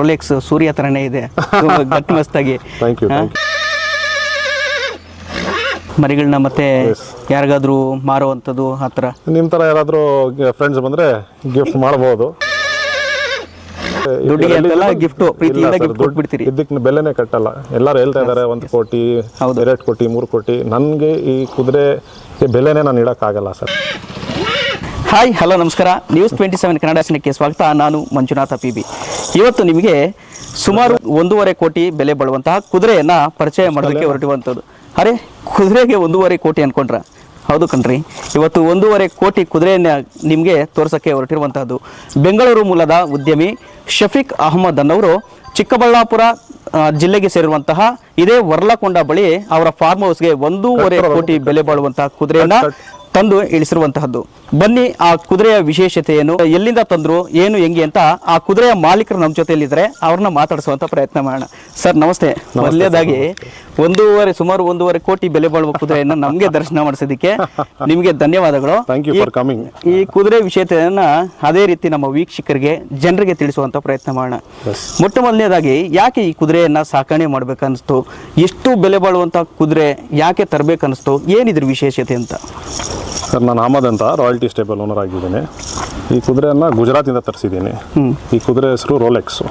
Rolex ಸೂರ್ಯ ಥರನೇ ಇದೆ. ಮಸ್ತಾಗಿ. Thank you ಮರಿಗಳನ್ನ ಮತ್ತೆ ಯಾರಿಗಾದ್ರೂ ಮಾರುವಂಥದ್ದು ಆ ಥರ? ನಿಮ್ಮ ಥರ ಯಾರಾದರೂ ಫ್ರೆಂಡ್ಸ್ ಬಂದರೆ ಗಿಫ್ಟ್ ಮಾಡ್ಬೋದು. ದುಡ್ಡಿಗೆ ಅಂತೆಲ್ಲ ಗಿಫ್ಟು ಪ್ರೀತಿಯಿಂದ ಗಿಫ್ಟ್ ಕೊಟ್ಬಿಡ್ತೀರಿ. ಇದಕ್ಕೆ ಬೆಲೆನೇ ಕಟ್ಟಲ್ಲ. ಎಲ್ಲರೂ ಹೇಳ್ತಾ ಇದ್ದಾರೆ ಒಂದು ಕೋಟಿ. ಎರಡು ಕೋಟಿ ಮೂರು ಕೋಟಿ. ನನಗೆ ಈ ಕುದುರೆ ಬೆಲೆನೇ ನಾನು ಆಗಲ್ಲ ಸರ್. ಹಾಯ್ ಹಲೋ ನಮಸ್ಕಾರ. ನ್ಯೂಸ್ ಟ್ವೆಂಟಿ ಸೆವೆನ್ ಕನ್ನಡ ಸ್ವಾಗತ. ನಾನು ಮಂಜುನಾಥ ಪಿ ಬಿ ಇವತ್ತು ನಿಮಗೆ ಸುಮಾರು ಒಂದೂವರೆ ಕೋಟಿ ಬೆಲೆ ಬಾಳುವಂತಹ ಕುದುರೆಯನ್ನ ಪರಿಚಯ ಮಾಡೋದಕ್ಕೆ ಹೊರಟಿರುವಂಥದ್ದು. ಅರೆ ಕುದುರೆಗೆ ಒಂದೂವರೆ ಕೋಟಿ ಅನ್ಕೊಂಡ್ರ? ಹೌದು ಕಣ್ರಿ. ಇವತ್ತು ಒಂದೂವರೆ ಕೋಟಿ ಕುದುರೆಯನ್ನ ನಿಮಗೆ ತೋರ್ಸಕ್ಕೆ ಹೊರಟಿರುವಂತಹದ್ದು. ಬೆಂಗಳೂರು ಮೂಲದ ಉದ್ಯಮಿ ಶಫೀಕ್ ಅಹಮದ್ ಅನ್ನವರು ಚಿಕ್ಕಬಳ್ಳಾಪುರ ಜಿಲ್ಲೆಗೆ ಸೇರಿರುವಂತಹ ಇದೇ ವರ್ಲಕೊಂಡ ಬಳಿ ಅವರ ಫಾರ್ಮ್ ಹೌಸ್ಗೆ ಒಂದೂವರೆ ಕೋಟಿ ಬೆಲೆ ಬಾಳುವಂತಹ ಕುದುರೆಯನ್ನ ತಂದು ಇಳಿಸಿರುವಂತಹದ್ದು. ಬನ್ನಿ ಆ ಕುದುರೆಯ ವಿಶೇಷತೆ ಏನು ಎಲ್ಲಿಂದ ತಂದ್ರು ಏನು ಹೆಂಗೆ ಅಂತ ಆ ಕುದುರೆಯ ಮಾಲೀಕರು ನಮ್ಮ ಜೊತೆಯಲ್ಲಿದ್ದಾರೆ. ಅವ್ರನ್ನ ಮಾತಾಡಿಸುವಂತ ಪ್ರಯತ್ನ ಮಾಡೋಣ. ಸರ್ ನಮಸ್ತೆ. ಮೊದಲನೇದಾಗಿ ಒಂದೂವರೆ ಸುಮಾರು ಒಂದೂವರೆ ಕೋಟಿ ಬೆಲೆ ಬಾಳುವ ಕುದುರೆಯನ್ನ ನಮಗೆ ದರ್ಶನ ಮಾಡಿಸೋದಕ್ಕೆ ನಿಮಗೆ ಧನ್ಯವಾದಗಳು. ಥ್ಯಾಂಕ್ ಯು ಈ- ಫಾರ್ ಕಮಿಂಗ್ ಈ ಕುದುರೆ ವಿಷಯತೆಯನ್ನ ಅದೇ ರೀತಿ ನಮ್ಮ ವೀಕ್ಷಕರಿಗೆ ಜನರಿಗೆ ತಿಳಿಸುವಂತ ಪ್ರಯತ್ನ ಮಾಡೋಣ. ಮೊಟ್ಟ ಮೊದಲನೇದಾಗಿ ಯಾಕೆ ಈ ಕುದುರೆಯನ್ನ ಸಾಕಣೆ ಮಾಡ್ಬೇಕನ್ನಿಸ್ತು? ಎಷ್ಟು ಬೆಲೆ ಬಾಳುವಂತ ಕುದುರೆ ಯಾಕೆ ತರಬೇಕನ್ನಿಸ್ತು? ಏನಿದ್ರ ವಿಶೇಷತೆ ಅಂತ? ಸರ್ ನಾನು ಅಹಮದ್ ಅಂತ ರಾಯಲ್ಟಿ ಸ್ಟೇಬಲ್ ಓನರ್ ಆಗಿದ್ದೀನಿ. ಈ ಕುದುರೆಯನ್ನು ಗುಜರಾತಿಂದ ತರಿಸಿದ್ದೀನಿ. ಈ ಕುದುರೆ ಹೆಸರು Rolex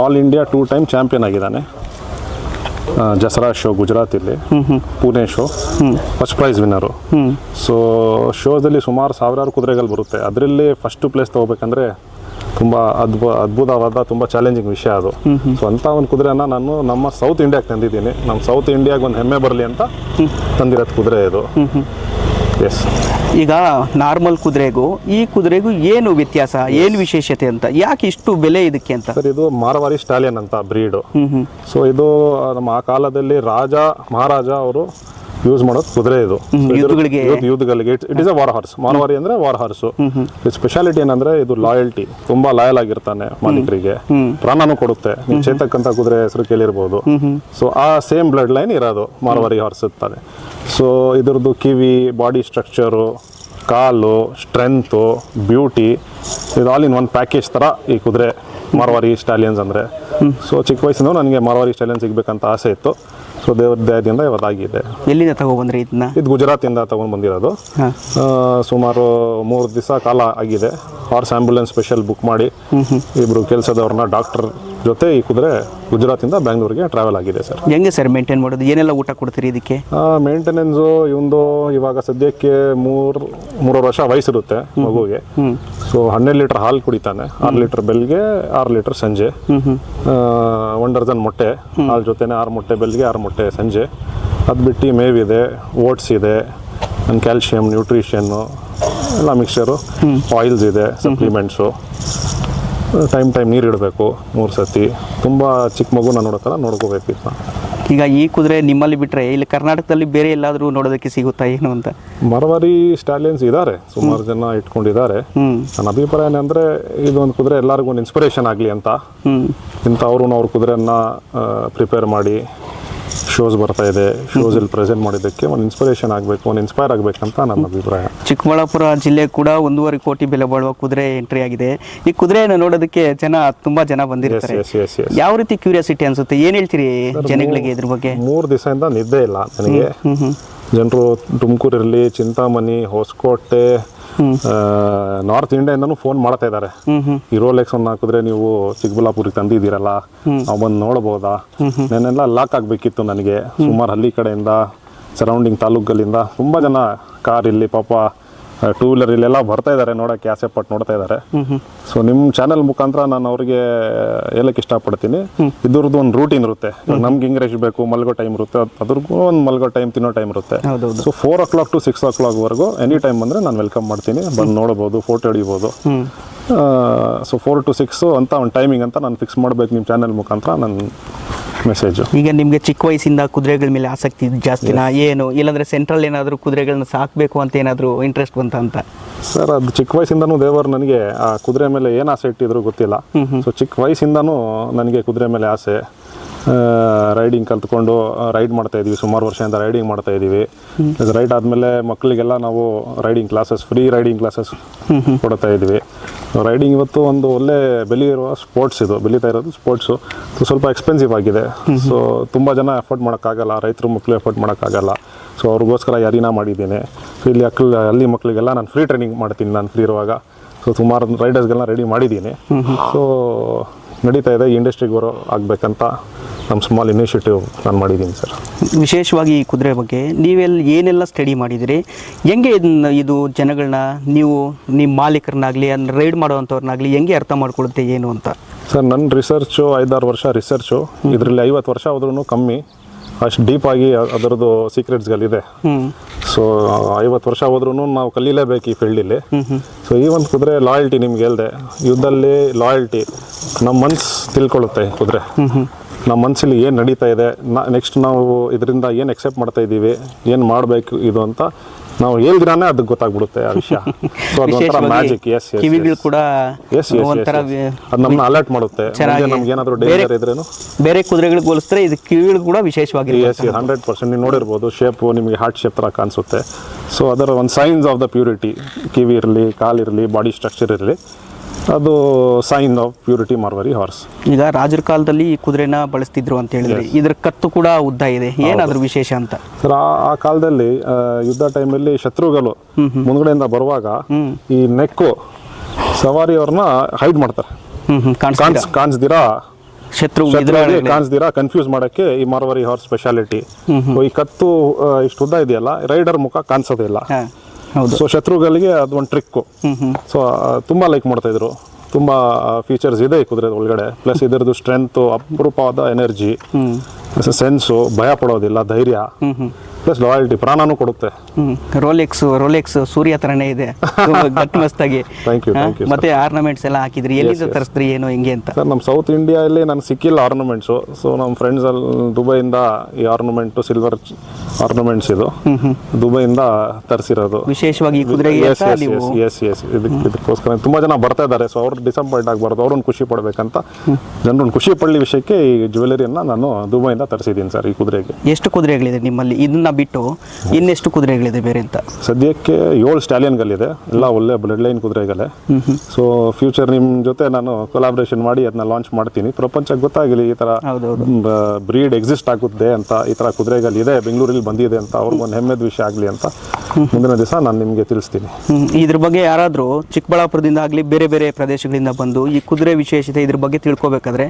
all India two time champion ಆಗಿದ್ದಾನೆ. ಜಸರಾ show ಗುಜರಾತಿಲ್ಲಿ. Pune show first prize winner so ಶೋದಲ್ಲಿ ಸುಮಾರು ಸಾವಿರಾರು ಕುದುರೆಗಳು ಬರುತ್ತೆ. ಅದರಲ್ಲಿ ಫಸ್ಟ್ ಪ್ಲೇಸ್ ತಗೋಬೇಕಂದ್ರೆ ತುಂಬ ಅದ್ಭುತ ಅದ್ಭುತವಾದ ತುಂಬ ಚಾಲೆಂಜಿಂಗ್ ವಿಷಯ ಅದು. ಸೊ ಅಂಥ ಒಂದು ಕುದುರೆನ ನಾನು ನಮ್ಮ ಸೌತ್ ಇಂಡಿಯಾಗೆ ತಂದಿದ್ದೀನಿ. ನಮ್ಮ ಸೌತ್ ಇಂಡಿಯಾಗೆ ಒಂದು ಹೆಮ್ಮೆ ಬರಲಿ ಅಂತ ತಂದಿರೋದು ಕುದುರೆ ಇದು. ಎಸ್ ಈಗ ನಾರ್ಮಲ್ ಕುದುರೆಗೂ ಈ ಕುದುರೆಗೂ ಏನು ವ್ಯತ್ಯಾಸ ಏನು ವಿಶೇಷತೆ ಅಂತ? ಯಾಕೆ ಇಷ್ಟು ಬೆಲೆ ಇದಕ್ಕೆ ಅಂತ? ಸರ್ ಇದು ಮಾರವಾರಿ ಸ್ಟಾಲಿಯನ್ ಅಂತ ಬ್ರೀಡು ಸೊ ಇದು ನಮ್ಮ ಆ ಕಾಲದಲ್ಲಿ ರಾಜ ಮಹಾರಾಜ ಅವರು ಯೂಸ್ ಮಾಡೋದು ಕುದುರೆ ಇದು. ಯೂತ್ಗಳಿಗೆ ಯೂತ್ಗಳಿಗೆ it is a war horse ಮಾನವಾರಿ ಅಂದ್ರೆ ವಾರ್ ಹಾರ್ಸ್ ಸ್ಪೆಷಾಲಿಟಿ ಏನಂದ್ರೆ ಇದು ಲಾಯಲ್ಟಿ ತುಂಬಾ ಲಾಯಲ್ ಆಗಿರ್ತಾನೆ ಮಾಲೀಕರಿಗೆ. ಪ್ರಾಣನೂ ಕೊಡುತ್ತೆ. ನೀವು ಚೇತಕ್ಕಂತ ಕುದುರೆ ಹೆಸರು ಕೇಳಿರ್ಬೋದು. ಸೊ ಆ ಸೇಮ್ ಬ್ಲಡ್ ಲೈನ್ ಇರೋದು ಮಾನವಾರಿ ಹಾರ್ಸ್ ಇರ್ತಾರೆ. ಸೊ ಇದ್ರದ್ದು ಕಿವಿ ಬಾಡಿ ಸ್ಟ್ರಕ್ಚರು ಕಾಲು ಸ್ಟ್ರೆಂತು ಬ್ಯೂಟಿ ಇದು ಆಲ್ ಇನ್ ಒನ್ ಪ್ಯಾಕೇಜ್ ಥರ ಈ ಕುದುರೆ ಮಾರವಾರಿ ಸ್ಟಾಲಿಯನ್ಸ್ ಅಂದರೆ. ಸೊ ಚಿಕ್ಕ ವಯಸ್ಸಿನ ನನಗೆ ಮಾರವಾರಿ ಸ್ಟಾಲಿಯನ್ ಸಿಗ್ಬೇಕಂತ ಆಸೆ ಇತ್ತು. ಸೊ ದೇವರ ದಯದಿಂದ ಇವತ್ತಾಗಿದೆ ಎಲ್ಲಿಂದ ತಗೊಬಂದ್ರಿ ಇದನ್ನ? ಇದು ಗುಜರಾತಿಂದ ತಗೊಂಡ್ ಬಂದಿರೋದು. ಸುಮಾರು ಮೂರು ದಿವಸ ಕಾಲ ಆಗಿದೆ. ಹಾರ್ಸ್ ಆಂಬ್ಯುಲೆನ್ಸ್ ಸ್ಪೆಷಲ್ ಬುಕ್ ಮಾಡಿ ಇಬ್ಬರು ಕೆಲಸದವ್ರನ್ನ ಡಾಕ್ಟರ್ ಜೊತೆ ಈ ಕುದುರೆ ಗುಜರಾತಿಂದ ಬ್ಯಾಂಗ್ಳೂರಿಗೆ ಟ್ರಾವೆಲ್ ಆಗಿದೆ ಸರ್. ಹೆಂಗೆ ಸರ್ ಮೇಂಟೈನ್ ಮಾಡೋದು? ಏನೆಲ್ಲ ಊಟ ಕೊಡ್ತೀರಿ ಇದಕ್ಕೆ? ಮೇಂಟೆನೆನ್ಸು ಇವೊಂದು ಇವಾಗ ಸದ್ಯಕ್ಕೆ ಮೂರು ಮೂರುವರೆ ವರ್ಷ ವಯಸ್ಸಿರುತ್ತೆ ಮಗುಗೆ ಸೊ ಹನ್ನೆರಡು ಲೀಟರ್ ಹಾಲು ಕುಡಿತಾನೆ. ಆರು ಲೀಟರ್ ಬೆಲ್ಗೆ ಆರು ಲೀಟರ್ ಸಂಜೆ. ಒನ್ ಡರ್ಜನ್ ಮೊಟ್ಟೆ. ಹಾಲು ಜೊತೆನೆ ಆರು ಮೊಟ್ಟೆ ಬೆಲ್ಗೆ ಆರು ಮೊಟ್ಟೆ ಸಂಜೆ. ಅದು ಬಿಟ್ಟು ಮೇವಿದೆ ಓಟ್ಸ್ ಇದೆ ಕ್ಯಾಲ್ಶಿಯಂ ನ್ಯೂಟ್ರಿಷನ್ನು ಎಲ್ಲ ಮಿಕ್ಸರು ಆಯಿಲ್ಸ್ ಇದೆ ಸಪ್ಲಿಮೆಂಟ್ಸು ಟೈಮ್ ಟೈಮ್ ನೀರು ಇಡಬೇಕು ಮೂರು ಸತಿ. ತುಂಬ ಚಿಕ್ಕ ಮಗುನ ಥರ ನೋಡ್ಕೋಬೇಕು ಇದನ್ನ ಈಗ ಈ ಕುದುರೆ ನಿಮ್ಮಲ್ಲಿ ಬಿಟ್ಟರೆ ಇಲ್ಲಿ ಕರ್ನಾಟಕದಲ್ಲಿ ಬೇರೆ ಎಲ್ಲಾದರೂ ನೋಡೋದಕ್ಕೆ ಸಿಗುತ್ತಾ ಏನು ಅಂತ? ಮರವಾರಿ ಸ್ಟಾಲಿಯನ್ಸ್ ಇದ್ದಾರೆ ಸುಮಾರು ಜನ ಇಟ್ಕೊಂಡಿದ್ದಾರೆ. ನನ್ನ ಅಭಿಪ್ರಾಯ ಏನಂದ್ರೆ ಇದೊಂದು ಕುದುರೆ ಎಲ್ಲರಿಗೂ ಒಂದು ಇನ್ಸ್ಪಿರೇಷನ್ ಆಗಲಿ ಅಂತ. ಇಂಥ ಇಂಥವ್ರು ಅವ್ರ ಕುದುರೆಯನ್ನು ಪ್ರಿಪೇರ್ ಮಾಡಿ ಶೋಸ್ ಬರ್ತಾ ಇದೆ ಶೋಸ್ ಇಲ್ಲಿ ಪ್ರೆಸೆಂಟ್ ಮಾಡಿದ್ದಕ್ಕೆ ಒಂದು ಇನ್ಸ್ಪಿರೇಷನ್ ಆಗಬೇಕು ಒಂದು ಇನ್ಸ್ಪೈರ್ ಆಗಬೇಕು ಅಂತ ನನ್ನ ಅಭಿಪ್ರಾಯ. ಚಿಕ್ಕಬಳ್ಳಾಪುರ ಜಿಲ್ಲೆ ಕೂಡ ಒಂದೂವರೆ ಕೋಟಿ ಬೆಲೆ ಬಾಳುವ ಕುದುರೆ ಎಂಟ್ರಿ ಆಗಿದೆ. ಈ ಕುದುರೆಯನ್ನು ನೋಡೋದಕ್ಕೆ ಜನ ತುಂಬಾ ಜನ ಬಂದಿರ್ತಾರೆ. ಯಾವ ರೀತಿ ಕ್ಯೂರಿಯಾಸಿಟಿ ಅನ್ಸುತ್ತೆ? ಏನ್ ಹೇಳ್ತೀರಿ ಜನಗಳಿಗೆ ಇದ್ರ ಬಗ್ಗೆ? ಮೂರು ದಿವಸದಿಂದ ನಿದ್ದೆ ಇಲ್ಲ ನನಗೆ. ಜನರು ತುಮಕೂರಿರಲಿ ಚಿಂತಾಮಣಿ ಹೊಸಕೋಟೆ ನಾರ್ತ್ ಇಂಡಿಯಾಯಿಂದನೂ ಫೋನ್ ಮಾಡ್ತಾ ಇದ್ದಾರೆ. ಇರೋಲೆಕ್ಸ್ ಅನ್ನ ಹಾಕಿದ್ರೆ ನೀವು ಚಿಕ್ಕಬಳ್ಳಾಪುರಕ್ಕೆ ತಂದಿದ್ದೀರಲ್ಲ, ನಾವು ಬಂದು ನೋಡಬಹುದಾ ನೆನ್ನೆಲ್ಲ ಲಾಕ್ ಆಗಬೇಕಿತ್ತು ನನಗೆ. ಸುಮಾರು ಹಳ್ಳಿ ಕಡೆಯಿಂದ ಸರೌಂಡಿಂಗ್ ತಾಲೂಕಲ್ಲಿಂದ ತುಂಬ ಜನ ಕಾರ್ ಇಲ್ಲಿ ಪಾಪ ಟೂ ವೀಲರ್ ಇಲ್ಲೆಲ್ಲ ಬರ್ತಾ ಇದ್ದಾರೆ ನೋಡೋಕ್ಕೆ ಆಸೆ ಪಟ್ಟು ನೋಡ್ತಾ ಇದ್ದಾರೆ ಸೊ ನಿಮ್ಮ ಚಾನೆಲ್ ಮುಖಾಂತರ ನಾನು ಅವ್ರಿಗೆ ಹೇಳಕ್ಕೆ ಇಷ್ಟಪಡ್ತೀನಿ. ಇದ್ರದ್ದು ಒಂದು ರೂಟೀನ್ ಇರುತ್ತೆ. ನಮ್ಗೆ ಹಿಂಗೆ ರೆಸ್ಟ್ ಬೇಕು ಮಲ್ಗೋ ಟೈಮ್ ಇರುತ್ತೆ. ಅದ್ರಗೂ ಒಂದು ಮಲ್ಗೋ ಟೈಮ್ ತಿನ್ನೋ ಟೈಮ್ ಇರುತ್ತೆ. So four o'clock to six ಓ ಕ್ಲಾಕ್ವರೆಗೂ ಎನಿ ಟೈಮ್ ಬಂದರೆ ನಾನು ವೆಲ್ಕಮ್ ಮಾಡ್ತೀನಿ. ಬಂದು ನೋಡ್ಬೋದು ಫೋಟೋ ಹಿಡಿಬೋದು. ಸೊ ಫೋರ್ ಟು ಸಿಕ್ಸು ಅಂತ ಒಂದು ಟೈಮಿಂಗ್ ಅಂತ ನಾನು ಫಿಕ್ಸ್ ಮಾಡಬೇಕು ನಿಮ್ಮ ಚಾನೆಲ್ ಮುಖಾಂತರ ನನ್ನ ಮೆಸೇಜು ಈಗ ನಿಮಗೆ ಚಿಕ್ಕ ವಯಸ್ಸಿಂದ ಕುದುರೆಗಳ ಮೇಲೆ ಆಸಕ್ತಿ ಜಾಸ್ತಿನಾ ಏನು? ಇಲ್ಲಾಂದರೆ ಸೆಂಟ್ರಲ್ ಏನಾದರೂ ಕುದುರೆಗಳನ್ನ ಸಾಕಬೇಕು ಅಂತ ಏನಾದರೂ ಇಂಟ್ರೆಸ್ಟ್ ಬಂತ ಅಂತ? ಸರ್ ಅದು ಚಿಕ್ಕ ವಯಸ್ಸಿಂದನೂ ದೇವರು ನನಗೆ ಆ ಕುದುರೆ ಮೇಲೆ ಏನು ಆಸೆ ಇಟ್ಟಿದ್ರು ಗೊತ್ತಿಲ್ಲ. ಸೊ ಚಿಕ್ಕ ವಯಸ್ಸಿಂದನೂ ನನಗೆ ಕುದುರೆ ಮೇಲೆ ಆಸೆ. ರೈಡಿಂಗ್ ಕಲ್ತ್ಕೊಂಡು ರೈಡ್ ಮಾಡ್ತಾ ಇದೀವಿ. ಸುಮಾರು ವರ್ಷದಿಂದ ರೈಡಿಂಗ್ ಮಾಡ್ತಾ ಇದೀವಿ. ರೈಡ್ ಆದಮೇಲೆ ಮಕ್ಕಳಿಗೆಲ್ಲ ನಾವು riding classes free riding classes ಕೊಡ್ತಾ ಇದೀವಿ. ರೈಡಿಂಗ್ ಇವತ್ತು ಒಂದು ಒಳ್ಳೆ ಬೆಲೆ ಇರುವ ಸ್ಪೋರ್ಟ್ಸ್ ಇದು. ಬೆಳೀತಾ ಇರೋದು ಸ್ಪೋರ್ಟ್ಸು ಸ್ವಲ್ಪ ಎಕ್ಸ್ಪೆನ್ಸಿವ್ ಆಗಿದೆ. ಸೊ ತುಂಬ ಜನ ಎಫರ್ಟ್ ಮಾಡೋಕ್ಕಾಗಲ್ಲ. ರೈತರು ಮಕ್ಕಳು ಎಫರ್ಟ್ ಮಾಡೋಕ್ಕಾಗಲ್ಲ. ಸೊ ಅವ್ರಿಗೋಸ್ಕರ ಯಾರಿನ ಮಾಡಿದ್ದೀನಿ. ಸೊ ಇಲ್ಲಿ ಅಕ್ಕಲ್ ಅಲ್ಲಿ ಮಕ್ಕಳಿಗೆಲ್ಲ ನಾನು ಫ್ರೀ ಟ್ರೈನಿಂಗ್ ಮಾಡ್ತೀನಿ ನಾನು ಫ್ರೀ ಇರುವಾಗ. ಸೊ ಸುಮಾರು ರೈಡರ್ಸ್ಗೆಲ್ಲ ರೆಡಿ ಮಾಡಿದ್ದೀನಿ. ಸೊ ನಡೀತಾ ಇದೆ. ಇಂಡಸ್ಟ್ರಿಗೆ ಬರೋ ಆಗಬೇಕಂತ ನಮ್ಮ ಸ್ಮಾಲ್ ಇನಿಷಿಯೇಟಿವ್ ನಾನು ಮಾಡಿದ್ದೀನಿ ಸರ್ ವಿಶೇಷವಾಗಿ ಈ ಕುದುರೆ ಬಗ್ಗೆ ನೀವೆಲ್ಲ ಏನೆಲ್ಲ ಸ್ಟಡಿ ಮಾಡಿದಿರಿ? ಹೆಂಗೆ ಇದನ್ನ ಇದು ಜನಗಳನ್ನ ನೀವು ನಿಮ್ಮ ಮಾಲೀಕರನ್ನಾಗಲಿ ರೈಡ್ ಮಾಡುವಂಥವ್ರನ್ನಾಗಲಿ ಹೆಂಗೆ ಅರ್ಥ ಮಾಡ್ಕೊಳುತ್ತೆ ಏನು ಅಂತ? ಸರ್ ನನ್ನ ರಿಸರ್ಚು ಐದಾರು ವರ್ಷ ರಿಸರ್ಚು ಇದರಲ್ಲಿ ಐವತ್ತು ವರ್ಷ ಆದ್ರೂ ಕಮ್ಮಿ. ಅಷ್ಟು ಡೀಪ್ ಆಗಿ ಅದರದ್ದು ಸೀಕ್ರೆಟ್ಸ್ಗಳಿದೆ ಸೊ ಐವತ್ತು ವರ್ಷ ಹೋದ್ರೂ ನಾವು ಕಲೀಲೇಬೇಕು ಈ ಫೀಲ್ಡಲ್ಲಿ ಸೊ ಈ ಒಂದು ಕುದುರೆ ಲಾಯಲ್ಟಿ ನಿಮ್ಗೆ ಹೇಳ್ದೆ. ಯುದ್ಧದಲ್ಲಿ ಲಾಯಲ್ಟಿ ನಮ್ಮ ಮನ್ಸು ತಿಳ್ಕೊಳ್ಳುತ್ತೆ ಈ ಕುದುರೆ. ನಮ್ಮ ಮನಸ್ಸಲ್ಲಿ ಏನು ನಡೀತಾ ಇದೆ ನೆಕ್ಸ್ಟ್ ನಾವು ಇದರಿಂದ ಏನು ಎಕ್ಸೆಪ್ಟ್ ಮಾಡ್ತಾ ಇದ್ದೀವಿ ಏನು ಮಾಡಬೇಕು ಇದು ಅಂತ ನಾವು ಹೇಳಿದ್ರೆ ಅದಕ್ಕೆ ಗೊತ್ತಾಗ್ಬಿಡುತ್ತೆ ಆ ವಿಷಯ. ಸೊ ಅದೊಂಥರ ಮ್ಯಾಜಿಕ್ ಎಸ್ ಎಸ್ ಕಿವಿಗಳು ಕೂಡ ಎಸ್ ಎಸ್ ಒಂಥರ ಅದು ನಮ್ಮನ್ನ ಅಲರ್ಟ್ ಮಾಡುತ್ತೆ. ನಮಗೆ ಏನಾದರೂ ಡೇಂಜರ್ ಇದ್ರೇನು? ಬೇರೆ ಕುದುರೆಗಳಿಗೆ ಹೋಲಿಸಿದ್ರೆ ಇದು ಕಿವಿಗಳು ಕೂಡ ವಿಶೇಷವಾಗಿ ಎಸ್ ಎಸ್ ಹಂಡ್ರೆಡ್ ಪರ್ಸೆಂಟ್ ನೀವು ನೋಡಿರ್ಬೋದು ಶೇಪ್ ನಿಮಗೆ ಹಾರ್ಟ್ ಶೇಪ್ ಥರ ಕಾಣಿಸುತ್ತೆ. ಸೊ ಅದರ ಒಂದು ಸೈನ್ಸ್ ಆಫ್ ದ ಪ್ಯೂರಿಟಿ ಕಿವಿ ಇರಲಿ ಕಾಲಿರಲಿ ಬಾಡಿ ಸ್ಟ್ರಕ್ಚರ್ ಇರಲಿ. ಅದು sign of purity Marwari horse ಈಗ ರಾಜರ ಕಾಲದಲ್ಲಿ ಈ ಕುದುರೆನ ಬಳಸ್ತಿದ್ರು ಅಂತ ಹೇಳಿದ್ರೆ ಇದ್ರ ಕತ್ತು ಕೂಡ ಉದ್ದ ಇದೆ. ಏನಾದ್ರೂ ವಿಶೇಷ ಅಂತ? ಸರ್ ಆ ಕಾಲದಲ್ಲಿ ಯುದ್ಧ ಟೈಮಲ್ಲಿ ಶತ್ರುಗಳು ಮುಂದ್ಗಡೆಯಿಂದ ಬರುವಾಗ ಈ ನೆಕ್ಕು ಸವಾರಿಯವ್ರನ್ನ ಹೈಡ್ ಮಾಡ್ತಾರೆ. ಕಾಣಿಸ್ದಿರಾ? ಶತ್ರು ಕಾಣಿಸ್ದಿರಾ? ಕನ್ಫ್ಯೂಸ್ ಮಾಡಕ್ಕೆ ಈ ಮಾರ್ವರಿ ಹಾರ್ಸ್ ಸ್ಪೆಷಾಲಿಟಿ ಈ ಕತ್ತು ಇಷ್ಟು ಉದ್ದ ಇದೆಯಲ್ಲ? ರೈಡರ್ ಮುಖ ಕಾಣಿಸೋದಿಲ್ಲ ಹೌದು. ಸೊ ಶತ್ರುಗಳಿಗೆ ಅದು ಒಂದು ಟ್ರಿಕ್ಕು ಸೊ ತುಂಬ ಲೈಕ್ ಮಾಡ್ತಾ ಇದ್ರು. ತುಂಬ ಫೀಚರ್ಸ್ ಇದೆ ಕುದುರೆ ಒಳಗಡೆ. ಪ್ಲಸ್ ಇದರದ್ದು ಸ್ಟ್ರೆಂತ್ ಅಪರೂಪವಾದ ಎನರ್ಜಿ ಸೆನ್ಸು ಭಯ ಪಡೋದಿಲ್ಲ ಧೈರ್ಯ. ಪ್ಲಸ್ ಲಾಯಲ್ಟಿ ಪ್ರಾಣನೂ ಕೊಡುತ್ತೆ. ರೋಲೆಕ್ಸ್ ರೋಲೆಕ್ಸ್ ಸೂರ್ಯ ತರನೇ ಇದೆ. ಮಸ್ತಾಗಿ. Thank you, ಮತ್ತೆ ಆರ್ನಮೆಂಟ್ಸ್ ಎಲ್ಲ ಹಾಕಿದ್ರಿ. ಎಲ್ಲಿಂದ ತರಿಸಿದ್ರಿ ಏನು ಹೆಂಗೆ ಅಂತ? ಸರ್ ನಮ್ಮ ಸೌತ್ ಇಂಡಿಯಾದಲ್ಲಿ ನನಗೆ ಸಿಕ್ಕಿಲ್ಲ ಆರ್ನಮೆಂಟ್ಸು ಸೊ ನಮ್ಮ ಫ್ರೆಂಡ್ಸ್ ಅಲ್ಲಿ ದುಬೈಯಿಂದ ಈ ಆರ್ನಮೆಂಟು ಸಿಲ್ವರ್ ಆರ್ನಮೆಂಟ್ಸ್ ಇದು. ದುಬೈಯಿಂದ ತರಿಸಿರೋದು. ವಿಶೇಷವಾಗಿ ಇದಕ್ಕೋಸ್ಕರ ತುಂಬಾ ಜನ ಬರ್ತಾ ಇದ್ದಾರೆ. ಸೊ ಅವ್ರು ಡಿಸಪಾಯಿಂಟ್ ಆಗಬಾರ್ದು. ಅವ್ರನ್ನ ಖುಷಿ ಪಡಬೇಕಂತ. ಜನರನ್ನ ಖುಷಿ ಪಡಲಿ ವಿಷಯಕ್ಕೆ ಈ ಜ್ಯುವೆಲರಿಯನ್ನು ನಾನು ದುಬೈಯಿಂದ ತರಿಸಿದ್ದೀನಿ ಸರ್ ಈ ಕುದುರೆಗೆ. ಎಷ್ಟು ಕುದುರೆಗಳಿದೆ ನಿಮ್ಮಲ್ಲಿ? ಇದನ್ನ ಬಿಟ್ಟು ಇನ್ನೆಷ್ಟು ಕುದುರೆಗಳಿದೆ ಬೇರೆ ಅಂತ? ಸದ್ಯಕ್ಕೆ ಏಳು ಸ್ಟಾಲಿಯನ್ಗಳಿದೆ. ಎಲ್ಲ ಒಳ್ಳೆ ಬ್ಲಡ್ ಲೈನ್ ಕುದುರೆಗಳೇ. ಸೊ ಫ್ಯೂಚರ್ ನಿಮ್ಮ ಜೊತೆ ನಾನು ಕೊಲಾಬ್ರೇಷನ್ ಮಾಡಿ ಅದನ್ನ ಲಾಂಚ್ ಮಾಡ್ತೀನಿ. ಪ್ರಪಂಚಕ್ಕೆ ಗೊತ್ತಾಗಲಿ ಈ ಥರ ಬ್ರೀಡ್ ಎಕ್ಸಿಸ್ಟ್ ಆಗುತ್ತೆ ಅಂತ ಈ ಥರ ಕುದುರೆಗಳಿದೆ. ಬೆಂಗಳೂರಲ್ಲಿ ಬಂದಿದೆ ಅಂತ ಅವ್ರಿಗೊಂದು ಹೆಮ್ಮೆದ ವಿಷಯ ಆಗಲಿ ಅಂತ ಮುಂದಿನ ದಿವಸ ನಾನು ನಿಮಗೆ ತಿಳಿಸ್ತೀನಿ. ಇದ್ರ ಬಗ್ಗೆ ಯಾರಾದರೂ ಚಿಕ್ಕಬಳ್ಳಾಪುರದಿಂದ ಆಗಲಿ ಬೇರೆ ಬೇರೆ ಪ್ರದೇಶಗಳಿಂದ ಬಂದು ಈ ಕುದುರೆ ವಿಶೇಷತೆ ಇದ್ರ ಬಗ್ಗೆ ತಿಳ್ಕೊಬೇಕಾದ್ರೆ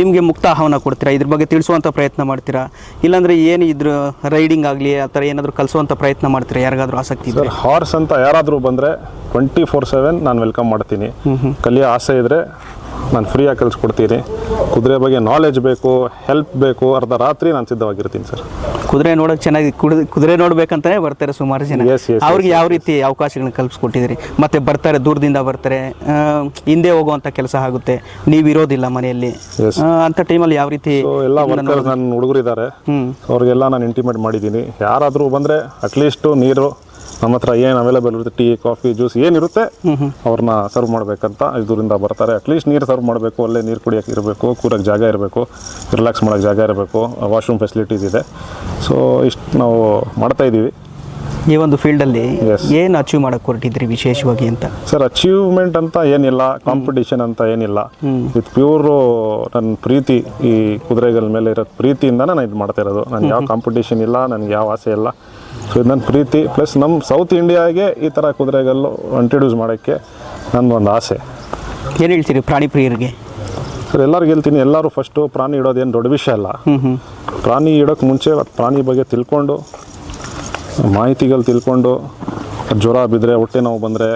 ನಿಮಗೆ ಮುಕ್ತ ಆಹ್ವಾನ ಕೊಡ್ತೀರಾ? ಇದ್ರ ಬಗ್ಗೆ ತಿಳಿಸುವಂಥ ಪ್ರಯತ್ನ ಮಾಡ್ತೀರಾ? ಇಲ್ಲಾಂದರೆ ಏನು ಇದ್ರ ರೈಡಿಂಗ್ ಆಗಲಿ ಆ ಥರ ಏನಾದರೂ ಕಲಿಸುವಂಥ ಪ್ರಯತ್ನ ಮಾಡ್ತೀರಾ? ಯಾರಿಗಾದರೂ ಆಸಕ್ತಿ ಇದ್ರೆ? ಸರ್ ಹಾರ್ಸ್ ಅಂತ ಯಾರಾದರೂ ಬಂದರೆ ಟ್ವೆಂಟಿ ಫೋರ್ ಸೆವೆನ್ ನಾನು ವೆಲ್ಕಮ್ ಮಾಡ್ತೀನಿ. ಕಲಿಯೋ ಆಸೆ ಇದ್ದರೆ ನಾನು ಫ್ರೀಯಾಗಿ ಕಲಿಸ್ಕೊಡ್ತೀನಿ ಕುದುರೆ ಬಗ್ಗೆ ನಾಲೆಜ್ ಬೇಕು ಹೆಲ್ಪ್ ಬೇಕು ಅರ್ಧ ರಾತ್ರಿ ನಾನು ಸಿದ್ಧವಾಗಿರ್ತೀನಿ ಸರ್. ಕುದುರೆ ನೋಡೋಕೆ ಚೆನ್ನಾಗಿ ಕುದುರೆ ಕುದುರೆ ನೋಡ್ಬೇಕಂತಾನೆ ಬರ್ತಾರೆ ಸುಮಾರು ಜನ. Yes, yes, ಅವ್ರಿಗೆ ಯಾವ ರೀತಿ ಅವಕಾಶಗಳನ್ನ ಕಲ್ಪಿಸ್ಕೊಟ್ಟಿದ್ದೀರಿ? ಮತ್ತೆ ಬರ್ತಾರೆ ದೂರದಿಂದ ಬರ್ತಾರೆ ಆ, ಹಿಂದೆ ಹೋಗುವಂಥ ಕೆಲಸ ಆಗುತ್ತೆ. ನೀವು ಇರೋದಿಲ್ಲ ಮನೆಯಲ್ಲಿ. Yes. ಆ, ಅಂತ ಟೈಮಲ್ಲಿ ಯಾವ ರೀತಿ ಸೊ ಎಲ್ಲ ವರ್ಕರ್ಸ್ ನನ್ನ ಹುಡುಗರಿದ್ದಾರೆ ಹ್ಮ್. ಅವ್ರಿಗೆಲ್ಲ ನಾನು ಇಂಟಿಮೇಟ್ ಮಾಡಿದ್ದೀನಿ. ಯಾರಾದರೂ ಬಂದರೆ ಅಟ್ಲೀಸ್ಟು ನೀರು ನಮ್ಮ ಹತ್ರ ಏನು ಅವೈಲೇಬಲ್ ಇರುತ್ತೆ? ಟೀ ಕಾಫಿ ಜ್ಯೂಸ್ ಏನಿರುತ್ತೆ ಅವ್ರನ್ನ ಸರ್ವ್ ಮಾಡಬೇಕಂತ ಇದರಿಂದ ಬರ್ತಾರೆ. ಅಟ್ಲೀಸ್ಟ್ ನೀರು ಸರ್ವ್ ಮಾಡಬೇಕು ಅಲ್ಲೇ ನೀರು ಕುಡಿಯೋಕೆ ಇರಬೇಕು ಕೂರಕ್ಕೆ ಜಾಗ ಇರಬೇಕು ರಿಲ್ಯಾಕ್ಸ್ ಮಾಡೋಕ್ಕೆ ಜಾಗ ಇರಬೇಕು ವಾಶ್ರೂಮ್ ಫೆಸಿಲಿಟೀಸ್ ಇದೆ. ಸೊ ಇಷ್ಟು ನಾವು ಮಾಡ್ತಾ ಇದ್ದೀವಿ. ಈ ಒಂದು ಫೀಲ್ಡಲ್ಲಿ. ಏನು ಅಚೀವ್ ಮಾಡಕ್ಕೆ ಹೊರಟಿದ್ರಿ ವಿಶೇಷವಾಗಿ ಅಂತ? ಸರ್ ಅಚೀವ್ಮೆಂಟ್ ಅಂತ ಏನಿಲ್ಲ ಕಾಂಪಿಟೇಷನ್ ಅಂತ ಏನಿಲ್ಲ. ಇದು ಪ್ಯೂರು ನನ್ನ ಪ್ರೀತಿ ಈ ಕುದುರೆಗಳ ಮೇಲೆ ಇರೋ ಪ್ರೀತಿಯಿಂದನೇ ನಾನು ಇದು ಮಾಡ್ತಾ ಇರೋದು. ನನಗೆ ಯಾವ ಕಾಂಪಿಟೇಷನ್ ಇಲ್ಲ ನನಗೆ ಯಾವ ಆಸೆ ಇಲ್ಲ. ಸೊ ನನ್ನ ಪ್ರೀತಿ ಪ್ಲಸ್ ನಮ್ಮ ಸೌತ್ ಇಂಡಿಯಾಗೆ ಈ ಥರ ಕುದುರೆಗಲ್ಲು ಇಂಟ್ರಡ್ಯೂಸ್ ಮಾಡೋಕ್ಕೆ ನನ್ನ ಒಂದು ಆಸೆ. ಏನು ಹೇಳ್ತೀರಿ ಪ್ರಾಣಿ ಪ್ರಿಯರಿಗೆ? ಸರ್ ಎಲ್ಲರಿಗೂ ಹೇಳ್ತೀನಿ ಎಲ್ಲರೂ ಫಸ್ಟು ಪ್ರಾಣಿ ಇಡೋದೇನು ದೊಡ್ಡ ವಿಷಯ ಅಲ್ಲ. ಪ್ರಾಣಿ ಇಡೋಕ್ಕೆ ಮುಂಚೆ ಪ್ರಾಣಿ ಬಗ್ಗೆ ತಿಳ್ಕೊಂಡು ಮಾಹಿತಿಗಳು ತಿಳ್ಕೊಂಡು ಜ್ವರ ಬಿದ್ದರೆ ಹೊಟ್ಟೆ ನೋವು ಬಂದರೆ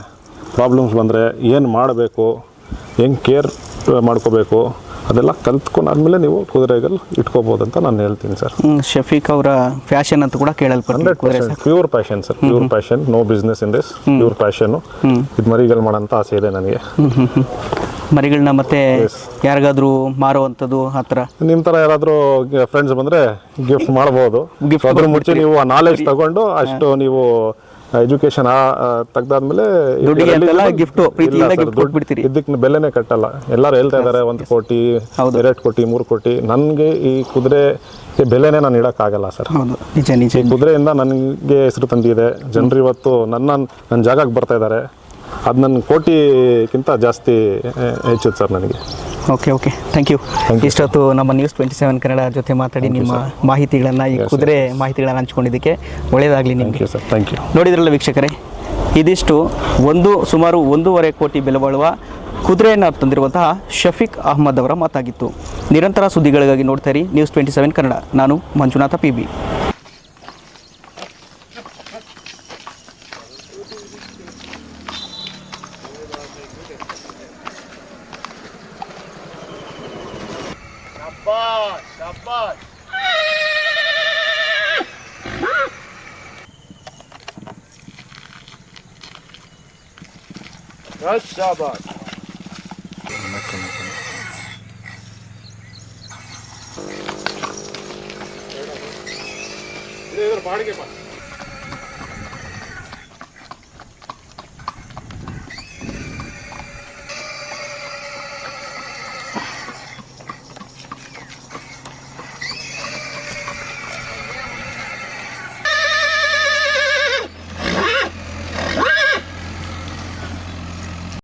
ಪ್ರಾಬ್ಲಮ್ಸ್ ಬಂದರೆ ಏನು ಮಾಡಬೇಕು ಹೆಂಗೆ ಕೇರ್ ಮಾಡ್ಕೋಬೇಕು ಅದೆಲ್ಲ ಕಲ್ತ್ಕೊಂಡಾದ್ಮೇಲೆ ನೀವು ಕುದುರೆಗಳು ಇಟ್ಕೋಬಹುದು ಅಂತ ನಾನು ಹೇಳ್ತೀನಿ ಸರ್. ಶಫೀಕ್ ಅವರ ಫ್ಯಾಷನ್ ಅಂತ ಕೂಡ pure passion sir pure passion no business in this pure passion ಇದು ಮರಿಗಳು ಮಾಡೋಂಥ ಆಸೆ ಇದೆ ನನಗೆ. ಮರಿಗಳನ್ನ ಮತ್ತೆ ಯಾರಿಗಾದ್ರೂ ಮಾರುವಂಥದ್ದು ಆ ಥರ? ನಿಮ್ಮ ಥರ ಯಾರಾದರೂ ಫ್ರೆಂಡ್ಸ್ ಬಂದರೆ ಗಿಫ್ಟ್ ಮಾಡ್ಬೋದು. ಗಿಫ್ಟ್ ಅದ್ರ ಮುಂಚೆ ನೀವು ಆ ನಾಲೆಜ್ ತಗೊಂಡು ಅಷ್ಟು ನೀವು ಎಜುಕೇಶನ್ ತೆಗ್ದಾದ್ಮೇಲೆ gift ಕೊಟ್ಬಿಡ್ತೀರಿ. ಇದಕ್ಕೆ ಬೆಲೆನೇ ಕಟ್ಟಲ್ಲ. ಎಲ್ಲರೂ ಹೇಳ್ತಾ ಇದ್ದಾರೆ ಒಂದು ಕೋಟಿ. ಎರಡು ಕೋಟಿ ಮೂರು ಕೋಟಿ. ನನಗೆ ಈ ಕುದುರೆ ಬೆಲೆನೇ ನಾನು ಇಡೋಕ್ಕಾಗಲ್ಲ ಸರ್. ನಿಜ ಕುದುರೆಯಿಂದ ನನಗೆ ಹೆಸರು ತಂದಿದೆ. ಜನರು ಇವತ್ತು ನನ್ನ ನನ್ನ ಜಾಗಕ್ಕೆ ಬರ್ತಾ ಇದ್ದಾರೆ. ಅದು ನನ್ನ ಕೋಟಿಗಿಂತ ಜಾಸ್ತಿ ಹೆಚ್ಚುತ್ತೆ ಸರ್ ನನಗೆ. Okay okay. ಥ್ಯಾಂಕ್ ಯು ಇಷ್ಟೊತ್ತು ನಮ್ಮ ನ್ಯೂಸ್ ಟ್ವೆಂಟಿ ಸೆವೆನ್ ಕನ್ನಡ ಜೊತೆ ಮಾತಾಡಿ ನಿಮ್ಮ ಮಾಹಿತಿಗಳನ್ನು ಈ ಕುದುರೆ ಮಾಹಿತಿಗಳನ್ನು ಹಂಚ್ಕೊಂಡಿದ್ದಕ್ಕೆ ಒಳ್ಳೆಯದಾಗಲಿ ನಿಮಗೆ. ಸರ್ ಥ್ಯಾಂಕ್ ಯು ನೋಡಿದ್ರಲ್ಲ ವೀಕ್ಷಕರೇ ಇದಿಷ್ಟು ಒಂದು ಸುಮಾರು ಒಂದೂವರೆ ಕೋಟಿ ಬೆಲೆ ಬಾಳುವ ಕುದುರೆಯನ್ನು ತಂದಿರುವಂತಹ ಶಫೀಕ್ ಅಹಮದ್ ಅವರ ಮಾತಾಗಿತ್ತು. ನಿರಂತರ ಸುದ್ದಿಗಳಿಗಾಗಿ ನೋಡ್ತಾ ಇರಿ ನ್ಯೂಸ್ ಟ್ವೆಂಟಿ ಸೆವೆನ್ ಕನ್ನಡ. ನಾನು Manjunatha P B Shabash, shabash. Good shabash. इधर पहाड़ के पास